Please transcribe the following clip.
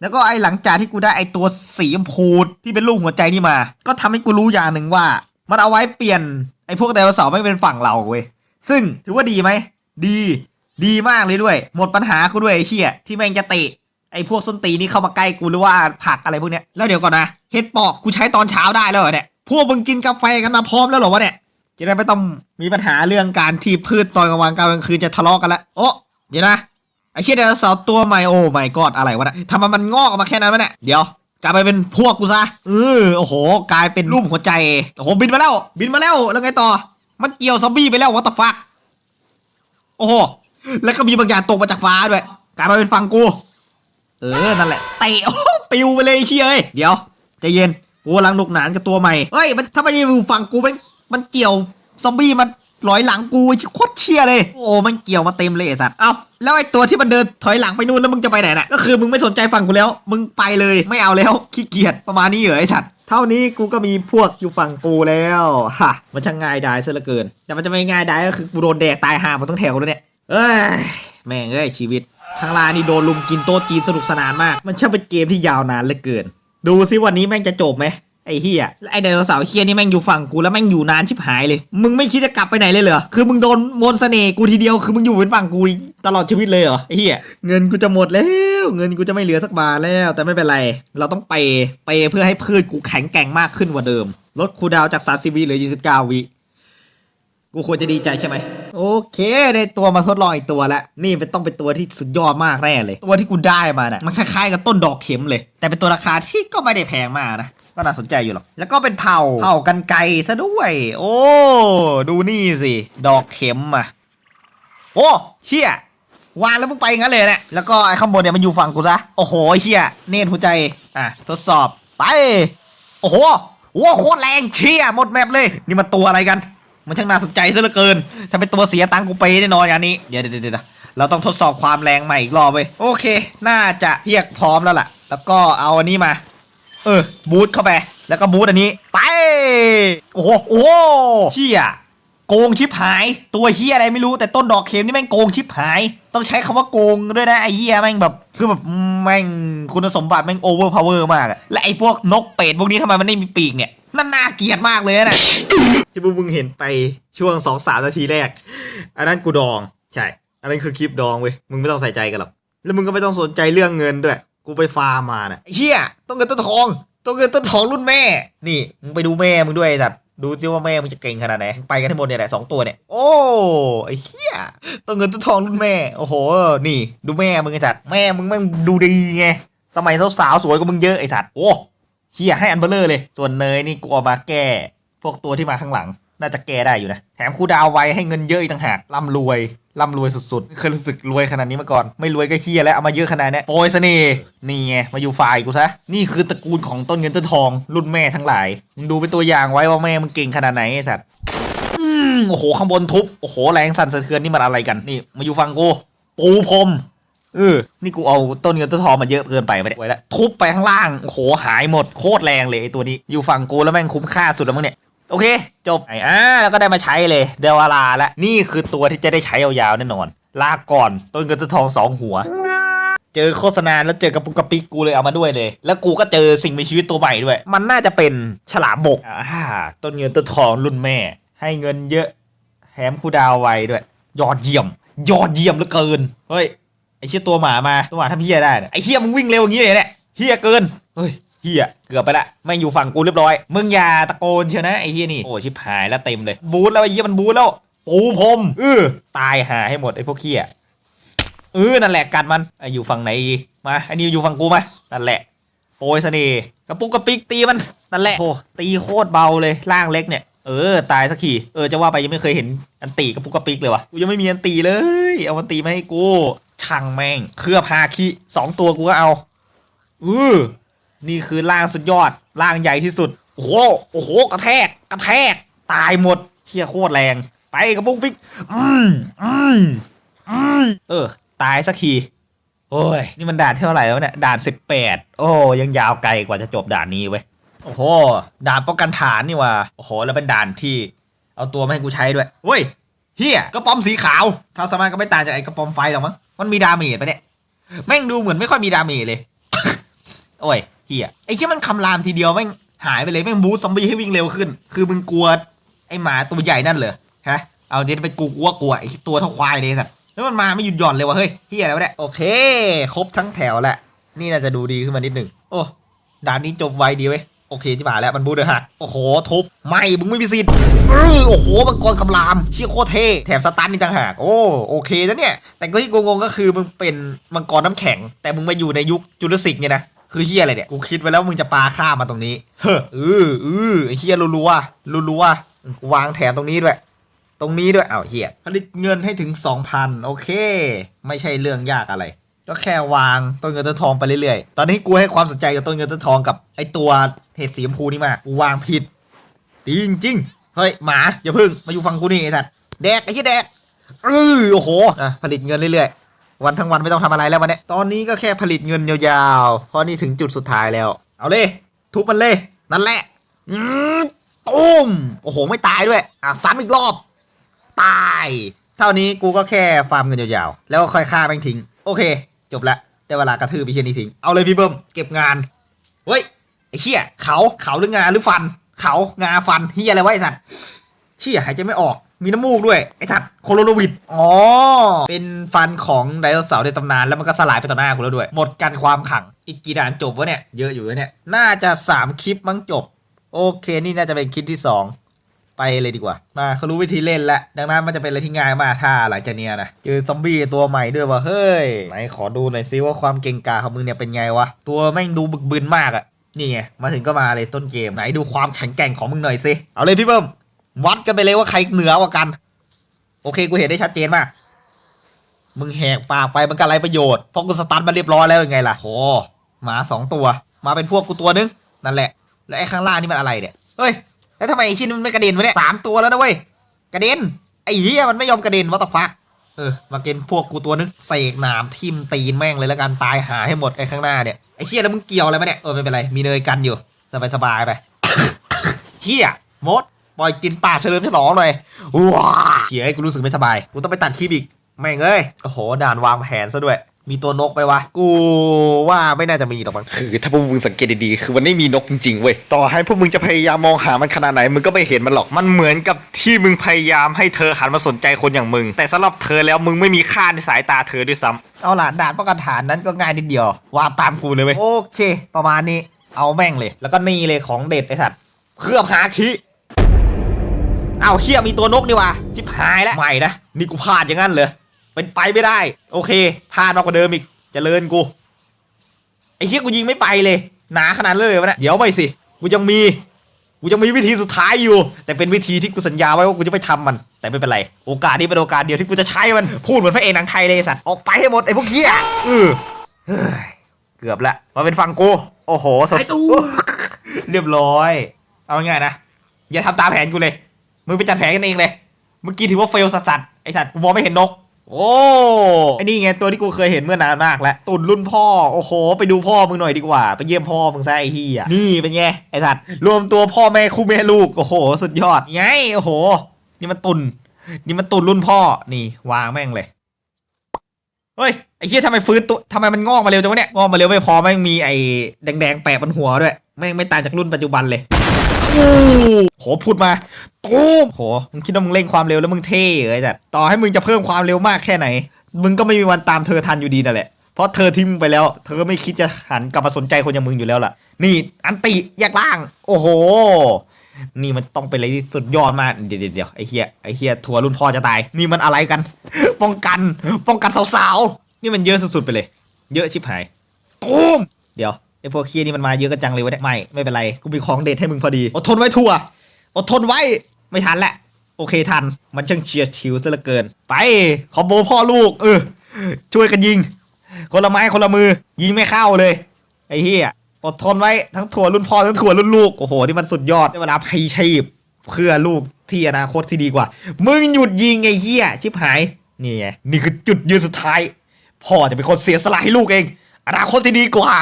แล้วก็ไอ้หลังจากที่กูได้ไอ้ตัวสีชมพูที่เป็นลูกหัวใจนี่มา ก็ทำให้กูรู้อย่างหนึ่งว่า มันเอาไว้เปลี่ยนไอ้พวกไดโนเสาร์ไม่เป็นฝั่งเราเว้ย ซึ่งถือว่าดีไหม ดี ดีมากเลยด้วย หมดปัญหากูด้วยไอ้เชี่ยที่แม่งจะเตะไอ้พวกส้นตีนี่เข้ามาใกล้กูหรือว่าผักอะไรพวกเนี้ย แล้วเดี๋ยวก่อนนะเฮ็ดปอกกูใช้ตอนเช้าได้แล้วเหรอเนี่ย พวกมึงกินกาแฟกันมาพร้อมแล้วเหรอวะเนี่ย จะได้ไม่ต้องมีปัญหาเรื่องการที่พืชตอนกลางวันกลางคืนจะทะเลาะกันละ โอ้เดี๋ยวนะ ไอ้เชี่ยไดโนเสาร์ตัวใหม่โอ้ไม่กอดอะไรวะเนี่ยทำไมมันงอกออกมาแค่นั้นวะเนี่ยเดี๋ยวกลายไปเป็นพวกกูซะเออโอ้โห กลายเป็นรูปหัวใจโอ้โหบินมาแล้ว บินมาแล้วแล้วไงต่อ มันเกี่ยวซอมบี้ไปแล้ววัตฟักโอ้โหแล้วก็มีบางอย่างตกมาจากฟ้าด้วยกลายมาเป็นฝั่งกู เออนั่นแหละเตะโอ้ปิวไปเลยเชี่ยเอ้ยเดี๋ยวใจเย็นกูกำลังหนุกหนานกับตัวใหม่เฮ้ยมันถ้าไม่ได้อยู่ฝั่งกูมันมันเกี่ยวซอมบี้มัน ลอยหลังกูโคตรเชียเลย โอ้มันเกี่ยวมาเต็มเลยไอ้สัตว์เอ้าแล้วไอ้ตัวที่มันเดินถอยหลังไปนู่นแล้วมึงจะไปไหนน่ะก็คือมึงไม่สนใจฝั่งกูแล้ว มึงไปเลยไม่เอาแล้วขี้เกียจประมาณนี้เหรอไอ้สัตว์เท่านี้กูก็มีพวกอยู่ฝั่งกูแล้วฮะมันช่างง่ายดายซะเหลือเกิน แต่มันจะไม่ง่ายดายก็คือกูโดนแดกตายห่าหมดทั้งแถวเลยเนี่ยเอ้ยแม่งเอ้ยชีวิตทางลานนี่โดนลุมกินโต๊ะจีนสนุกสนานมาก มันช่างเป็นเกมที่ยาวนานเหลือเกิน ดูซิวันนี้แม่งจะจบไหม ไอ้เฮียไอ้ไดโนเสาร์เฮียนี่แม่งอยู่ฝั่งกูแล้วแม่งอยู่นานชิบหายเลย มึงไม่คิดจะกลับไปไหนเลยเหรอ คือมึงโดนมนต์เสน่ห์กูทีเดียว คือมึงอยู่เป็นฝั่งกูตลอดชีวิตเลยเหรอไอ้เฮียเงินกูจะหมดแล้ว เงินกูจะไม่เหลือสักบาทแล้ว แต่ไม่เป็นไร เราต้องไปไปเพื่อให้พืชกูแข็งแกร่งมากขึ้นกว่าเดิม ลดคูดาวน์จาก 30 วิเหลือ 29 วิกูควรจะดีใจใช่ไหมโอเคได้ตัวมาทดลองอีกตัวแล้วนี่เป็นต้องเป็นตัวที่สุดยอดมากแน่เลย ตัวที่กูได้มาน่ะมันคล้ายๆกับต้นดอกเข็มเลย แต่เป็นตัวราคาที่ก็ไม่ได้แพงมากนะ ก็น่าสนใจอยู่หรอก แล้วก็เป็นเผาเผากันไกลซะด้วย โอ้ ดูนี่สิ ดอกเข็มอะ โอ้เฮียวางแล้วมึงไปงั้นเลยเนี่ยแล้วก็ไอ้ข้างบนเนี่ยมันอยู่ฝั่งกูซะ โอ้โหเฮียเนตหัวใจ อะ ทดสอบ ไป โอ้โหโอ้โหโคตรแรงเชี่ยหมดแมปเลย นี่มันตัวอะไรกัน มันช่างน่าสนใจซะเหลือเกิน ถ้าเป็นตัวเสียตังกูไปแน่นอนอย่างนี้ เดี๋ยวเดี๋ยวเดี๋ยวเราต้องทดสอบความแรงใหม่อีกรอบเว้ย โอเค น่าจะเรียกพร้อมแล้วล่ะ แล้วก็เอาอันนี้มา เออบูทเข้าไป แล้วก็บูทอันนี้ ไป โอ้โหโอ้โหเฮียโกงชิบหาย ตัวเฮียอะไรไม่รู้แต่ต้นดอกเข็มนี่แม่งโกงชิบหาย ต้องใช้คำว่าโกงด้วยนะไอ้เฮียแม่งแบบคือแบบแม่งคุณสมบัติแม่งโอเวอร์พาวเวอร์มากและไอ้พวกนกเป็ดพวกนี้ทำไมมันไม่มีปีกเนี่ยนั่นน่าเกลียดมากเลยนะที่พวกมึงเห็นไปช่วงสองสามนาทีแรก อันนั้นกูดอง ใช่ อันนั้นคือคลิปดองเว้ยมึงไม่ต้องใส่ใจกันหรอกแล้วมึงก็ไม่ต้องสนใจเรื่องเงินด้วย กูไปฟาร์มมาน่ะไอเหี้ยต้องเงินต้นทองต้องเงินต้นทองรุ่นแม่ นี่มึงไปดูแม่มึงด้วยไอ้สัตว์ดูซิว่าแม่มึงจะเก่งขนาดไหนไปกันทั้งหมดเนี่ยแหละสองตัวเนี่ยโอ้ไอ้เหี้ยต้องเงินต้นทองรุ่นแม่โอ้โหนี่ ดูแม่มึงไอ้สัตว์แม่มึงแม่งดูดีไงสมัยสาวๆสวยกว่ามึงเยอะไอ้สัตว์โอ้เหี้ยให้อันเบลเลอร์เลย ส่วนเนยนี่กูเอามาแก้ พวกตัวที่มาข้างหลัง น่าจะแก้ได้อยู่นะ แถมคูดาวไว้ให้เงินเยอะอีกต่างหากร่ำรวย ร่ำรวยสุดๆ เคยรู้สึกรวยขนาดนี้มาก่อน ไม่รวยก็เฮียแล้ว เอามาเยอะขนาดนี้โปรยเสน่ห์นี่ไง มาอยู่ฝ่ายกูซะ นี่คือตระกูลของต้นเงินต้นทอง รุ่นแม่ทั้งหลาย มึงดูเป็นตัวอย่างไว้ว่าแม่มึงเก่งขนาดไหนไอ้สัตว์อืมโอ้โห ข้างบนทุบ โอ้โห แรงสั่นสะเทือนนี่มันอะไรกัน นี่ มาอยู่ฝั่งกู ปูพรมเออ นี่กูเอาต้นเงินต้นทองมาเยอะเกินไปไปเนี่ยไว้แล้วทุบไปข้างล่าง โอ้โห หายหมด โคตรแรงเลยไอ้ตัวนี้ อยู่ฝั่งกูแล้วแม่งคุ้มค่าสุดแล้วมั้งเนี่ย โอเค จบไอ้อ่าแล้วก็ได้มาใช้เลยเดวาลาละนี่คือตัวที่จะได้ใช้ยาวๆแน่นอน ลาก่อนต้นเงินต้นทองสองหัว เจอโฆษณาแล้วเจอกระปุกกระปิกกูเลยเอามาด้วยเลย แล้วกูก็เจอสิ่งมีชีวิตตัวใหม่ด้วย มันน่าจะเป็นฉลามบกอ่าต้นเงินต้นทองรุ่นแม่ ให้เงินเยอะแถมคูลดาวน์ไวด้วย ยอดเยี่ยม ยอดเยี่ยมเหลือเกินเฮ้ยไอ้เชี่ยตัวหมามาตัวหมาทำเฮียได้เนี่ยไอ้เฮียมึงวิ่งเร็วอย่างนี้เลยเนี่ยเฮียเกินเฮ้ย เฮียเกือบไปละไม่อยู่ฝั่งกูเรียบร้อย มึงอย่าตะโกนเชียวนะไอ้เฮียนี่โอ้ชิบหายแล้วเต็มเลย บูทแล้วไอ้เฮียมันบูทแล้วปูพรมเออตายหาให้หมดไอ้พวกเฮียเออนั่นแหละกัดมันไอ้อยู่ฝั่งไหนมาไอ้นี่อยู่ฝั่งกูมานั่นแหละโปรยเสน่ห์กระปุกกระปิกตีมันนั่นแหละโอ้ตีโคตรเบาเลยร่างเล็กเนี่ยเออตายสักทีเออจะว่าไปยังไม่เคยเห็นอันตีกระปุกกระปิกเลยวะกูยังไม่มีอันตีเลย เอาอันตีมาให้กูช่างแม่งเคลือบฮาคิสองตัวกูก็เอาอือ นี่คือร่างสุดยอดร่างใหญ่ที่สุด โอ้โหโอ้โหกระแทกกระแทก ตายหมดเชี่ยโคตรแรง ไปกระปุกปิกอืมอืมอืมเออ ตายสักทีโอ้ย นี่มันด่านเท่าไหร่แล้วเนี่ยด่านสิบแปดโอ้ยังยาวไกลกว่าจะจบด่านนี้เว้ยโอ้โหด่านป้องกันฐานนี่ว่ะโอ้โห แล้วเป็นด่านที่ เอาตัวมาให้กูใช้ด้วยเฮ้ยเฮียกระป๋อมสีขาวถ้าสมารถก็ไม่ต่างจากไอ้กระป๋อมไฟหรอกมั้งมันมีดาเมจปะเนี่ยแม่งดูเหมือนไม่ค่อยมีดาเมจเลย โอ้ย เฮียไอ้เชี่ยมันคำรามทีเดียวแม่งหายไปเลยแม่งบูสซอมบี้ให้วิ่งเร็วขึ้น คือมึงกลัวไอ้หมาตัวใหญ่นั่นเหรอฮะเอาเดี๋ยวไปกูกลัวกลัวไอ้ตัวเท่าควายเลยสัตว์แล้วมันมาไม่หยุดหย่อนเลยวะเฮ้ยเฮียอะไรวะเนี่ยโอเค ครบทั้งแถวแหละนี่น่าจะดูดีขึ้นมานิดหนึ่งโอ้ด่านนี้จบไวดีเว้ยโอเคจิบหาแล้วมันบูเดอร์หักโอ้โหทุบไม่มึงไม่มีสิทธิ์โอ้โหมังกรคำรามเชี่ยโคตรเท่แถมสตันนี่ต่างหากโอ้โอเคนะเนี่ย แต่ก็ที่งงก็คือมึงเป็นมังกรน้ำแข็ง แต่มึงมาอยู่ในยุคจุลศิกเนี่ยนะ คือเฮียอะไรเนี่ยกูคิดไว้แล้วมึงจะปลาข้ามมาตรงนี้ เฮ้อเออเออไอ้เฮียรัวๆรัวๆกูวางแถมตรงนี้ด้วย ตรงนี้ด้วยอ้าวเฮียผลิตเงินให้ถึง 2,000 โอเค ไม่ใช่เรื่องยากอะไร ก็แค่วางต้นเงินต้นทองไปเรื่อยๆ ตอนนี้กูให้ความสนใจกับต้นเงินต้นทองกับไอตัวเห็ดสีชมพูนี่มากกูวางผิดจริงจริงๆเฮ้ยหมาอย่าพึ่งมาอยู่ฟังกูนี่ไอ้สัตว์แดกไอ้ที่แดกเออโอ้โหอะผลิตเงินเรื่อยๆ วันทั้งวันไม่ต้องทำอะไรแล้ววันนี้ ตอนนี้ก็แค่ผลิตเงินยาวๆ เพราะนี่ถึงจุดสุดท้ายแล้ว เอาเลย ทุบมันเลย นั่นแหละอืมตุ้ม โอ้โห ไม่ตายด้วย อะซ้ำอีกรอบ ตาย เท่านี้กูก็แค่ฟาร์มเงินยาวๆ แล้วก็ค่อยฆ่าแม่งทิ้ง โอเค จบละได้เวลากระทืบไปเฮียนี้ทิ้ง เอาเลยพี่เบิ้ม เก็บงาน เฮ้ย ไอ้เชี่ยเขา เขาหรืองาหรือฟัน เขา งาฟันเฮียอะไรไอ้สัตว์เชี่ยหายใจไม่ออก มีน้ำมูกด้วย ไอ้สัตว์โคโรโลวิดอ๋อ เป็นฟันของไดโนเสาร์ในตำนานแล้วมันก็สลายไปต่อหน้ากูแล้วด้วย หมดกันความขัง อีกกี่ด่านจบวะเนี่ย เยอะอยู่นะเนี่ย น่าจะสามคลิปมั้งจบ โอเคนี่น่าจะเป็นคลิปที่สองไปเลยดีกว่า มาเขารู้วิธีเล่นแล้ว ดังนั้นมันจะเป็นอะไรที่ง่ายมากถ้าหลังจากเนี้ยนะ เจอซอมบี้ตัวใหม่ด้วยว่ะเฮ้ย ไหนขอดูหน่อยซิว่าความเก่งกาจของมึงเนี่ยเป็นไงวะ ตัวแม่งดูบึกบึนมากอะนี่ไง มาถึงก็มาเลยต้นเกม ไหนดูความแข็งแกร่งของมึงหน่อยสิ เอาเลยพี่เบิ้ม วัดกันไปเลยว่าใครเหนือกว่ากัน โอเคกูเห็นได้ชัดเจนมาก มึงแหกปากไปมันก็ไรประโยชน์เพราะกูสตาร์ทมาเรียบร้อยแล้วยังไงล่ะโหหมาสองตัว มาเป็นพวกกูตัวนึงนั่นแหละ แล้วไอ้ข้างล่างนี่มันอะไรเนี่ยเฮ้ยแล้วทำไมไอ้ชิ้นมันไม่กระเด็นวะเนี่ยสามตัวแล้วนะเว้ยกระเด็นไอ้เหี้ยมันไม่ยอมกระเด็นวัตฟักเออมาเกณฑ์พวกกูตัวนึงเสกหนามทิมตีนแม่งเลยแล้วกันตายหาให้หมดไอ้ข้างหน้าเนี่ยไอ้เหี้ยแล้วมึงเกี่ยวอะไรไหมเนี่ยเออไม่เป็นไรมีเนยกันอยู่สบายสบายไปเหี้ยมด ปล่อยกินป่าเฉลิมฉลองหน่อยว้าเหี้ยกูรู้สึกไม่สบายกูต้องไปตัดคลิปอีกแม่งเอ้ยโอ้โหด่านวางแผนซะด้วย มีตัวนกไปวะกูว่าไม่น่าจะมีหรอกมั้งคือถ้าพวกมึงสังเกตดีๆคือมันไม่มีนกจริงๆเว้ยต่อให้พวกมึงจะพยายามมองหามันขนาดไหนมึงก็ไม่เห็นมันหรอกมันเหมือนกับที่มึงพยายามให้เธอหันมาสนใจคนอย่างมึง แต่สำหรับเธอแล้วมึงไม่มีค่าในสายตาเธอด้วยซ้ำเอาล่ะด่านป้องกันฐานนั้นก็ง่ายนิดเดียววาดตามกูเลยเว้ยโอเค ประมาณนี้เอาแม่งเลย แล้วก็นี่เลยของเด็ดไอ้สัตว์เคลือบหาคี เอาเฮียมีตัวนกดีว่ะชิบหายแล้วไม่นะนี่กูพลาดอย่างนั้นเหรอเป็นไปไม่ได้ โอเคพลาดมากกว่าเดิมอีกเจริญกูไอ้เฮียกูยิงไม่ไปเลย หนาขนาดเลยวะเนี่ยเดี๋ยวไปสิกูยังมีกูยังมีวิธีสุดท้ายอยู่ แต่เป็นวิธีที่กูสัญญาไว้ว่ากูจะไม่ทำมัน แต่ไม่เป็นไร โอกาสนี้เป็นโอกาสเดียวที่กูจะใช้มันพูดเหมือนพระเอกหนังไทยเลยไอ้สัตว์ออกไปให้หมดไอ้พวกเหี้ยเออเฮ้ยเกือบละมาเป็นฝั่งกูโอ้โหสดไอ้ตู้เรียบร้อย เอาง่ายๆนะอย่าทำตามแผนกูเลย มึงไปจัดแผนกันเองเลย เมื่อกี้ถือว่าเฟลสัสๆไอ้สัตว์กูมองไม่เห็นนก โอ้ไอ้นี่ไงตัวที่กูเคยเห็นเมื่อนานมากแล้วตุ่นรุ่นพ่อ โอ้โห ไปดูพ่อมึงหน่อยดีกว่า ไปเยี่ยมพ่อมึงซะไอ้เฮียนี่เป็นไงไอ้สัตว์รวมตัวพ่อแม่คู่แม่ลูก โอ้โห สุดยอดไงโอ้โห นี่มันตุนนี่มันตุนรุ่นพ่อ นี่วางแม่งเลย เฮ้ยไอ้เฮียทำไมฟื้นตัวทำไมมันงอกมาเร็วจังวะเนี่ยงอกมาเร็วไม่พอแม่งมีไอ้แดงๆแปะบนหัวด้วยแม่งไม่ต่างจากรุ่นปัจจุบันเลยโอ้โหพูดมาตูมโหมึงคิดว่ามึงเร่งความเร็วแล้วมึงเท่เหรอไอ้จัดต่อให้มึงจะเพิ่มความเร็วมากแค่ไหน มึงก็ไม่มีวันตามเธอทันอยู่ดีนั่นแหละเพราะเธอทิ้งมึงไปแล้ว เธอไม่คิดจะหันกลับมาสนใจคนอย่างมึงอยู่แล้วล่ะ นี่ อันติแยกล่าง โอ้โห นี่มันต้องเป็นอะไรที่สุดยอดมาก เดี๋ยวเดี๋ยวไอเฮียไอเฮียทัวรุ่นพ่อจะตาย นี่มันอะไรกัน ป้องกัน ป้องกันสาวๆ นี่มันเยอะสุดๆไปเลย เยอะชิบหาย ตูม เดี๋ยวไอพวกเคียนี่มันมาเยอะกันจังเลยวะเนี่ย ไม่ ไม่เป็นไร กูมีของเด็ดให้มึงพอดี อดทนไว้ทัวอดทนไว้ ไม่ทันแหละ โอเคทัน มันช่างเชียร์ชิวซะเหลือเกิน ไปคอโบพ่อลูก เออ ช่วยกันยิง คนละไม้คนละมือ ยิงไม่เข้าเลย ไอ้เฮีย อดทนไว้ทั้งถั่วรุ่นพ่อทั้งถั่วรุ่นลูก โอ้โห นี่มันสุดยอดเวลาพลีชีพเพื่อลูกที่อนาคตที่ดีกว่า มึงหยุดยิงไอ้เฮียชิบหาย นี่ไงนี่คือจุดยืนสุดท้าย พ่อจะเป็นคนเสียสละให้ลูกเอง อนาคตที่ดีกว่า